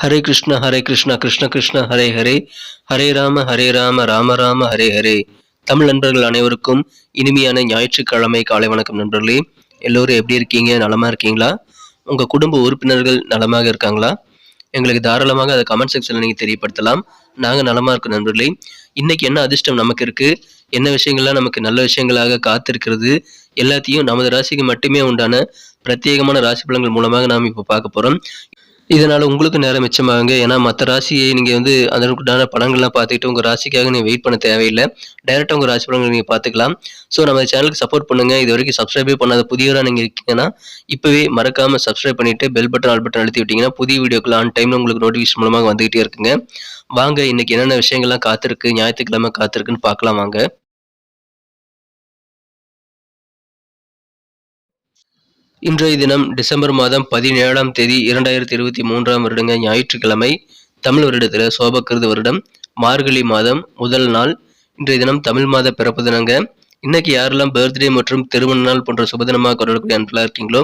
ஹரே கிருஷ்ண ஹரே கிருஷ்ண கிருஷ்ண கிருஷ்ண ஹரே ஹரே. ஹரே ராம ஹரே ராம ராம ராம ஹரே ஹரே. தமிழ் நண்பர்கள் அனைவருக்கும் இனிமையான ஞாயிற்றுக்கிழமை காலை வணக்கம் நண்பர்களே. எல்லோரும் எப்படி இருக்கீங்க? நலமாக இருக்கீங்களா? உங்கள் குடும்ப உறுப்பினர்கள் நலமாக இருக்காங்களா? எங்களுக்கு தாராளமாக அதை கமெண்ட் செக்ஷனில் நீங்கள் தெரியப்படுத்தலாம். நாங்கள் நலமாக இருக்கோம் நண்பர்களே. இன்றைக்கி என்ன அதிர்ஷ்டம் நமக்கு இருக்குது என்ன விஷயங்கள்லாம் நமக்கு நல்ல விஷயங்களாக காத்திருக்கிறது? எல்லாத்தையும் நமது ராசிக்கு மட்டுமே உண்டான பிரத்யேகமான ராசி பலன்கள் மூலமாக நாம் இப்போ பார்க்க போகிறோம் இதனால் உங்களுக்கு நேரம் மிச்சமாகுங்க. ஏன்னா மற்ற ராசியை நீங்கள் வந்து அதற்குண்டான படங்கள்லாம் பார்த்துக்கிட்டு உங்கள் ராசிக்காக நீங்கள் வெயிட் பண்ண தேவையில்லை. டைரெக்டாக உங்கள் ராசி படங்கள் நீங்கள் பார்த்துக்கலாம். ஸோ நம்ம சேனலுக்கு சப்போர்ட் பண்ணுங்கள் இது வரைக்கும் சப்ஸ்கிரைபே பண்ணாத புதியவராக நீங்கள் இருக்கீங்கன்னா இப்போவே மறக்காமல் சப்ஸ்கிரைப் பண்ணிவிட்டு பெல் பட்டன் ஆல் பட்டன் அழுத்தி விட்டிங்கன்னா புதிய வீடியோக்கள் ஆன் டைமில் உங்களுக்கு நோட்டிஃபிகேஷன் மூலமாக வந்துகிட்டே இருக்குங்க. வாங்க இன்றைக்கி என்னென்ன விஷயங்கள்லாம் காத்திருக்கு ஞாயிற்றுக்கிழமை காத்திருக்குன்னு பார்க்கலாம் வாங்க. இன்றைய தினம் டிசம்பர் மாதம் பதினேழாம் தேதி இரண்டாயிரத்தி இருபத்தி மூன்றாம் வருடங்க ஞாயிற்றுக்கிழமை தமிழ் வருடத்தில் சோபக்கிருது வருடம் மார்கழி மாதம் முதல் நாள். இன்றைய தினம் தமிழ் மாத பிறப்பு தினங்க. இன்னைக்கு யாரெல்லாம் பர்த்டே மற்றும் திருமண நாள் போன்ற சுபதினமாக கொண்டாடக்கூடிய அன்பலாக இருக்கீங்களோ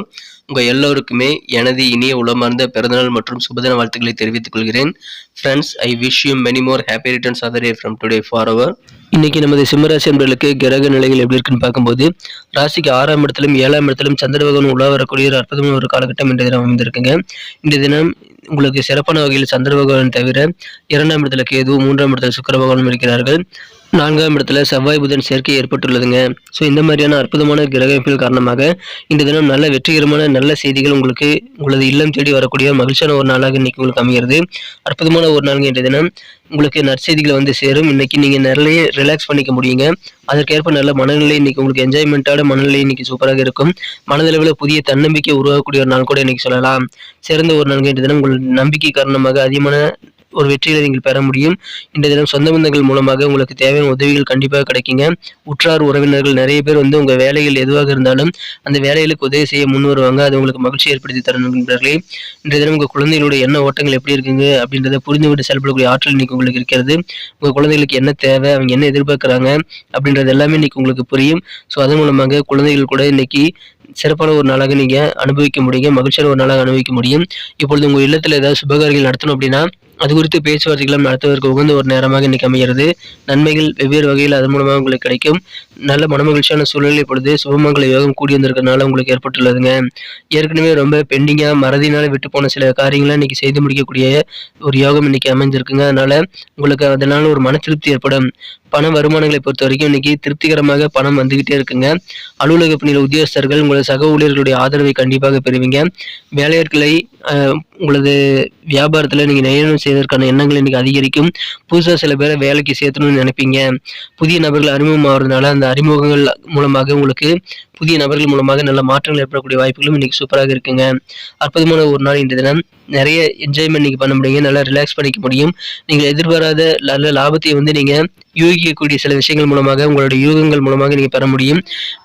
உங்கள் எல்லோருக்குமே எனது இனிய உளமார்ந்த பிறந்தநாள் மற்றும் சுபதின வாழ்த்துக்களை தெரிவித்துக் கொள்கிறேன். Friends I wish you many more happy returns other day from today for our இன்னைக்கு நமது சிம்மராசி என்பர்களுக்கு கிரக நிலைகள் எப்படி இருக்குன்னு பார்க்கும்போது ராசிக்கு ஆறாம் இடத்திலும் ஏழாம் இடத்திலும் சந்திர பகவான் உலா வரக்கூடிய ஒரு அற்புதமான ஒரு காலகட்டம் இன்றைய தினம் அமைந்திருக்குங்க. இந்த தினம் உங்களுக்கு சிறப்பான வகையில் சந்திர பகவான் தவிர இரண்டாம் இடத்துல கேது மூன்றாம் இடத்துல சுக்கர பகவானும் இருக்கிறார்கள். நான்காம் இடத்துல செவ்வாய் புதன் சேர்க்கை ஏற்பட்டுள்ளதுங்க. ஸோ இந்த மாதிரியான அற்புதமான கிரகமைப்பில் காரணமாக இந்த தினம் நல்ல வெற்றிகரமான நல்ல செய்திகள் உங்களுக்கு உங்களது இல்லம் தேடி வரக்கூடிய மகிழ்ச்சியான ஒரு நாளாக இன்னைக்கு உங்களுக்கு அமைகிறது. அற்புதமான ஒரு நாள் இன்றைய தினம். உங்களுக்கு நற்செய்திகளை வந்து சேரும். இன்னைக்கு நீங்கள் நிறைய ரிலாக்ஸ் பண்ணிக்க முடியுங்க. அதற்கேற்ப நல்ல மனநிலை இன்னைக்கு உங்களுக்கு என்ஜாய்மெண்ட்டான மனநிலை இன்னைக்கு சூப்பராக இருக்கும். மனதளவில் புதிய தன்னம்பிக்கை உருவாக்கக்கூடிய ஒரு நாள் கூட இன்னைக்கு சொல்லலாம். சிறந்த ஒரு நாள் இன்றைய தினம். உங்கள் நம்பிக்கை காரணமாக அதிகமான ஒரு வெற்றியை நீங்கள் பெற முடியும். இன்றைய தினம் சொந்த பந்தங்கள் மூலமாக உங்களுக்கு தேவையான உதவிகள் கண்டிப்பாக கிடைக்குங்க. உற்றார் உறவினர்கள் நிறைய பேர் வந்து உங்கள் வேலைகள் எதுவாக இருந்தாலும் அந்த வேலைகளுக்கு உதவி செய்ய முன் வருவாங்க. அது உங்களுக்கு மகிழ்ச்சி ஏற்படுத்தி தரணும் நண்பர்களே. இன்றைய தினம் உங்கள் குழந்தைகளுடைய என்ன ஓட்டங்கள் எப்படி இருக்குங்க அப்படின்றத புரிந்து விட்டு செயல்படக்கூடிய ஆற்றல் இன்னைக்கு உங்களுக்கு இருக்கிறது. உங்கள் குழந்தைகளுக்கு என்ன தேவை அவங்க என்ன எதிர்பார்க்குறாங்க அப்படின்றது எல்லாமே இன்னைக்கு உங்களுக்கு புரியும். ஸோ அதன் மூலமாக குழந்தைகள் கூட இன்னைக்கு சிறப்பான ஒரு நாளாக நீங்கள் அனுபவிக்க முடியும் மகிழ்ச்சியான ஒரு நாளாக அனுபவிக்க முடியும். இப்பொழுது உங்கள் இல்லத்தில் ஏதாவது சுபகாரிகள் நடத்தணும் அப்படின்னா அது குறித்து பேச்சுவார்த்தைகளும் நடத்துவதற்கு உகந்த ஒரு நேரமாக இன்னைக்கு அமைகிறது. நன்மைகள் வெவ்வேறு வகையில் அதன் மூலமாக உங்களுக்கு கிடைக்கும். நல்ல மனமகிழ்ச்சியான சூழ்நிலை இப்பொழுது சுபமங்கல யோகம் கூடி வந்திருக்கிறதுனால உங்களுக்கு ஏற்பட்டுள்ளதுங்க. ஏற்கனவே ரொம்ப பெண்டிங்காக மறதினால விட்டு போன சில காரியங்களை இன்னைக்கு செய்து முடிக்கக்கூடிய ஒரு யோகம் இன்னைக்கு அமைஞ்சிருக்குங்க. அதனால உங்களுக்கு அதனால ஒரு மன திருப்தி ஏற்படும். பண வருமானங்களை பொறுத்த வரைக்கும் இன்னைக்கு திருப்திகரமாக பணம் வந்துகிட்டே இருக்குங்க. அலுவலக பணியில் உத்தியோகஸ்தர்கள் உங்களது சக ஊழியர்களுடைய ஆதரவை கண்டிப்பாக பெறுவீங்க. வேலையாட்களை உங்களது வியாபாரத்தில் நீங்கள் நியமனம் செய்வதற்கான எண்ணங்கள் இன்னைக்கு அதிகரிக்கும். புதுசாக சில பேரை வேலைக்கு சேர்த்தணும்னு நினைப்பீங்க. புதிய நபர்கள் அறிமுகம் ஆகிறதுனால அந்த அறிமுகங்கள் மூலமாக உங்களுக்கு புதிய நபர்கள் மூலமாக நல்ல மாற்றங்கள் ஏற்படக்கூடிய வாய்ப்புகளும் இன்னைக்கு சூப்பராக இருக்குங்க. அற்புதமான ஒரு நாள் இன்றைய தினம். நிறைய என்ஜாய்மெண்ட் நீங்கள் பண்ண முடியுங்க நல்லா ரிலாக்ஸ் பண்ணிக்க முடியும். நீங்கள் எதிர்பாராத நல்ல லாபத்தை வந்து நீங்கள் யூகிக்கக்கூடிய சில விஷயங்கள் மூலமாக உங்களுடைய யூகங்கள் மூலமாக நீங்கள் பெற முடியும்.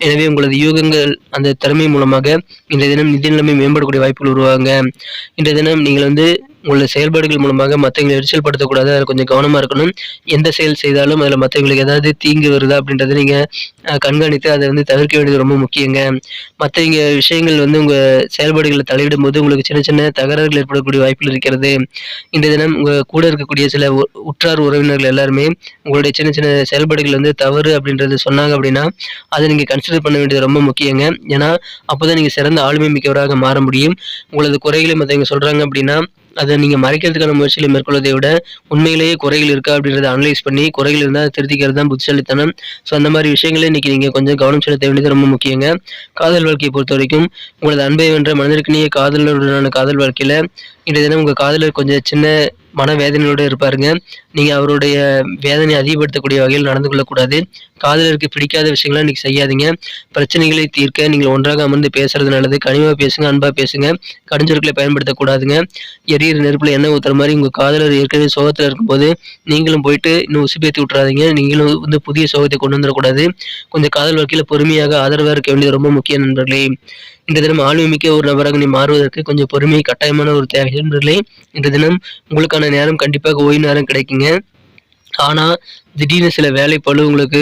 எனவே உங்களது யூகங்கள் அந்த திறமை மூலமாக இன்றைய தினம் நிதி நிலைமை மேம்படக்கூடிய வாய்ப்புகள் உருவாங்க இன்றைய தினம் நீங்கள் வந்து உங்களோட செயல்பாடுகள் மூலமாக மற்றவங்களை எரிச்சல் படுத்தக்கூடாது அதில் கொஞ்சம் கவனமாக இருக்கணும். எந்த செயல் செய்தாலும் அதில் மற்றவங்களுக்கு ஏதாவது தீங்கு வருதா அப்படின்றத நீங்கள் கண்காணித்து அதை வந்து தவிர்க்க வேண்டியது ரொம்ப முக்கியங்க. மற்றவங்க விஷயங்கள் வந்து உங்கள் செயல்பாடுகளை தலையிடும் போது உங்களுக்கு சின்ன சின்ன தகராறுகள் ஏற்படக்கூடிய வாய்ப்புகள் இருக்கிறது. இந்த தினம் உங்கள் கூட இருக்கக்கூடிய சில உற்றார் உறவினர்கள் எல்லாருமே உங்களுடைய சின்ன சின்ன செயல்பாடுகள் வந்து தவறு அப்படின்றது சொன்னாங்க அப்படின்னா அதை நீங்கள் கன்சிடர் பண்ண வேண்டியது ரொம்ப முக்கியங்க. ஏன்னா அப்போ தான் நீங்கள் சிறந்த ஆளுமை மிக்கவராக மாற முடியும். உங்களது குறைகளை மற்றவங்க சொல்கிறாங்க அப்படின்னா அதை நீங்கள் மறைக்கிறதுக்கான முயற்சிகளை மேற்கொள்வதை விட உண்மையிலேயே குறைகள் இருக்கா அப்படின்றத அனலைஸ் பண்ணி குறைகள் இருந்தால் திருத்திக்கிறது தான் புத்திசாலித்தனம். ஸோ அந்த மாதிரி விஷயங்களை இன்னைக்கு நீங்கள் கொஞ்சம் கவனம் செலுத்த வேண்டியது ரொம்ப முக்கியங்க. காதல் வாழ்க்கையை பொறுத்த வரைக்கும் உங்களது அன்பை வென்ற மனிதனுக்குனிய காதலருடனான காதல் வாழ்க்கையில் இன்றைய தினம் உங்கள் காதலர் கொஞ்சம் சின்ன மனவேதனையோடு இருப்பாருங்க. நீங்கள் அவருடைய வேதனை அதிகப்படுத்தக்கூடிய வகையில் நடந்து கொள்ளக்கூடாது. காதலருக்கு பிடிக்காத விஷயங்களை இன்னைக்கு செய்யாதீங்க. பிரச்சனைகளை தீர்க்க நீங்கள் ஒன்றாக அமர்ந்து பேசுறது நல்லது. கனிவாக பேசுங்க அன்பாக பேசுங்க. கடிஞ்சொற்களை பயன்படுத்தக்கூடாதுங்க. எரியிற நெருப்பில் எண்ணெய் ஊற்றுற மாதிரி உங்கள் காதலர் ஏற்கனவே சோகத்தில் இருக்கும்போது நீங்களும் போயிட்டு இன்னும் உசுப்பேற்றி விட்றாதீங்க நீங்களும் வந்து புதிய சோகத்தை கொண்டு வந்துடக்கூடாது. கொஞ்சம் காதல் வாழ்க்கையில் பொறுமையாக ஆதரவாக இருக்க வேண்டியது ரொம்ப முக்கிய நண்பர்களே. இந்த தினம் ஆளுமிக்க ஒரு நபராக நீ மாறுவதற்கு கொஞ்சம் பொறுமை கட்டாயமான ஒரு தேவை. நண்பர்களே இந்த தினம் உங்களுக்கான நேரம் கண்டிப்பாக ஓய்வு நேரம் கிடைக்குங்க. ஆனால் திடீர்னு சில வேலைப்பளு உங்களுக்கு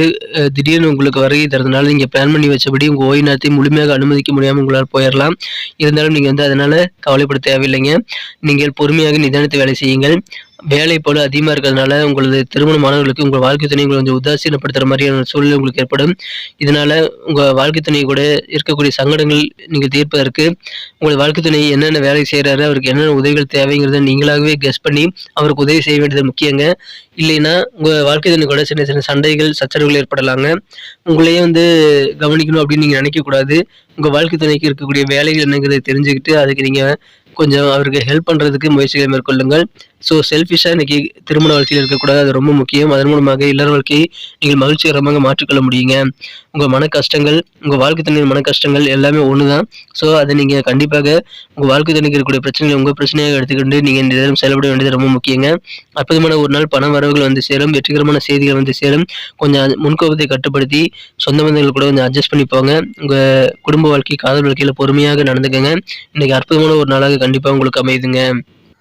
திடீர்னு உங்களுக்கு வருகை தரதுனால நீங்கள் பிளான் பண்ணி வச்சபடி உங்கள் ஓய்வு நேரத்தை முழுமையாக அனுமதிக்க முடியாமல் உங்களால் போயிடலாம் இருந்தாலும் நீங்கள் வந்து அதனால் கவலைப்பட தேவையில்லைங்க. நீங்கள் பொறுமையாக நிதானித்து வேலை செய்யுங்கள். வேலைப்பளு அதிகமாக இருக்கிறதுனால உங்களது திருமணமானவர்களுக்கு உங்கள் வாழ்க்கை துணை உங்களை கொஞ்சம் உதாசீனப்படுத்துகிற மாதிரியான சூழ்நிலை உங்களுக்கு ஏற்படும். இதனால் உங்கள் வாழ்க்கை துணை கூட இருக்கக்கூடிய சங்கடங்கள் நீங்கள் தீர்ப்பதற்கு உங்கள் வாழ்க்கை துணை என்னென்ன வேலை செய்கிறாரு அவருக்கு என்னென்ன உதவிகள் தேவைங்கிறத நீங்களாகவே கெஸ் பண்ணி அவருக்கு உதவி செய்ய வேண்டியது முக்கியங்க. இல்லைன்னா உங்கள் வாழ்க்கை துணை கூட சின்ன சின்ன சண்டைகள் சச்சரவுகள் ஏற்படலாங்க. உங்களையே வந்து கவனிக்கணும் அப்படின்னு நீங்கள் நினைக்கக்கூடாது உங்கள் வாழ்க்கை துணைக்கு இருக்கக்கூடிய வேலைகள் என்னங்கிறத தெரிஞ்சுக்கிட்டு அதுக்கு நீங்கள் கொஞ்சம் அவருக்கு ஹெல்ப் பண்ணுறதுக்கு முயற்சிகளை மேற்கொள்ளுங்கள். ஸோ செல்ஃபிஷாக இன்னைக்கு திருமண வாழ்க்கையில் இருக்கக்கூடாது அது ரொம்ப முக்கியம். அதன் மூலமாக இல்லற வாழ்க்கையை நீங்கள் மகிழ்ச்சிகரமாக மாற்றிக்கொள்ள முடியுங்க. உங்கள் மன கஷ்டங்கள் உங்கள் வாழ்க்கை துணையின் மன கஷ்டங்கள் எல்லாமே ஒன்று தான் ஸோ அதை நீங்கள் கண்டிப்பாக உங்கள் வாழ்க்கை தண்ணிக்கு இருக்கக்கூடிய பிரச்சனைகளை உங்கள் பிரச்சனையாக எடுத்துக்கிட்டு நீங்கள் இந்த நேரம் செயல்பட வேண்டியது ரொம்ப முக்கியங்க. அற்புதமான ஒரு நாள் பண வரவுகள் வந்து சேரும் வெற்றிகரமான செய்திகள் வந்து சேரும். கொஞ்சம் முன்கோபத்தை கட்டுப்படுத்தி சொந்த பந்தங்கள் கூட கொஞ்சம் அட்ஜஸ்ட் பண்ணி போங்க. உங்கள் குடும்ப வாழ்க்கை காதல் வாழ்க்கையில் பொறுமையாக நடந்துக்கங்க. இன்னைக்கு அற்புதமான ஒரு நாளாக கண்டிப்பாக உங்களுக்கு அமையுதுங்க.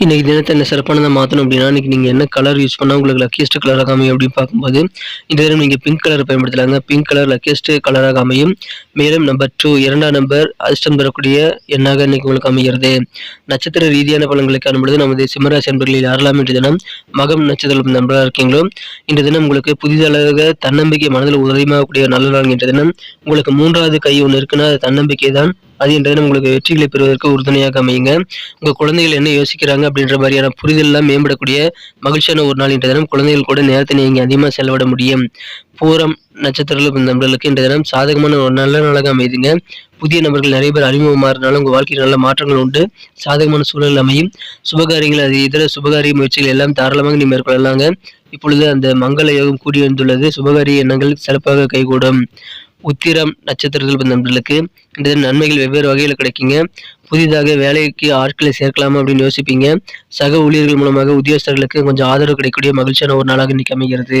இன்னைக்கு தினத்தை என்ன சிறப்பானதை மாற்றணும் அப்படின்னா இன்னைக்கு நீங்கள் என்ன கலர் யூஸ் பண்ணால் உங்களுக்கு லக்கியஸ்ட் கலராக அமையும் அப்படின்னு பார்க்கும்போது இந்த நேரம் நீங்கள் பிங்க் கலர் பயன்படுத்தலாங்க. பிங்க் கலர் லக்கியஸ்ட் கலராக அமையும் மேலும் நம்பர் டூ இரண்டாம் நம்பர் அதிர்ஷ்டம் பெறக்கூடிய எண்ணாக இன்னைக்கு உங்களுக்கு அமைகிறது. நட்சத்திர ரீதியான பலன்களை காணும்பொழுது நமது சிம்மராசி நண்பர்களில் யாரெல்லாம் இன்று தினம் மகம் நட்சத்திரம் நண்பராக இருக்கீங்களோ இந்த தினம் உங்களுக்கு புதிதளவாக தன்னம்பிக்கை மனதில் உதவியமாகக்கூடிய நல்ல நாள் என்ற தினம் உங்களுக்கு மூன்றாவது கை ஒன்று இருக்குன்னா அது தன்னம்பிக்கை தான் அது என்ற தினம் உங்களுக்கு வெற்றிகளை பெறுவதற்கு உறுதுணையாக அமையுங்க. உங்க குழந்தைகள் என்ன யோசிக்கிறாங்க அப்படின்ற மாதிரியான புரிதலெல்லாம் மேம்படக்கூடிய மகிழ்ச்சியான ஒரு நாள் இன்றைய தினம் குழந்தைகள் கூட நேரத்தை நீங்க அதிகமாக செலவிட முடியும். பூரம் நட்சத்திரங்கள் நண்பர்களுக்கு இன்றைய தினம் சாதகமான ஒரு நல்ல நாளாக அமைதுங்க. புதிய நபர்கள் நிறைய பேர் அறிமுகமாறதுனால உங்க வாழ்க்கையில் நல்ல மாற்றங்கள் உண்டு. சாதகமான சூழல் அமையும். சுபகாரியங்கள் அது இதர சுபகாரிய முயற்சிகள் எல்லாம் தாராளமாக நீ மேற்கொள்ளலாங்க. இப்பொழுது அந்த மங்கள யோகம் கூடி வந்துள்ளது சுபகாரிய எண்ணங்கள் சிறப்பாக கைகூடும். உத்திரம் நட்சத்திரத்தில் பிறந்த நண்பர்களுக்கு இந்த நன்மைகள் வெவ்வேறு வகையில் கிடைக்குங்க. புதிதாக வேலைக்கு ஆட்களை சேர்க்கலாமா அப்படின்னு யோசிப்பீங்க. சக ஊழியர்கள் மூலமாக உத்தியோகஸ்தர்களுக்கு கொஞ்சம் ஆதரவு கிடைக்கக்கூடிய மகிழ்ச்சியான ஒரு நாளாக இன்னைக்கு அமைகிறது.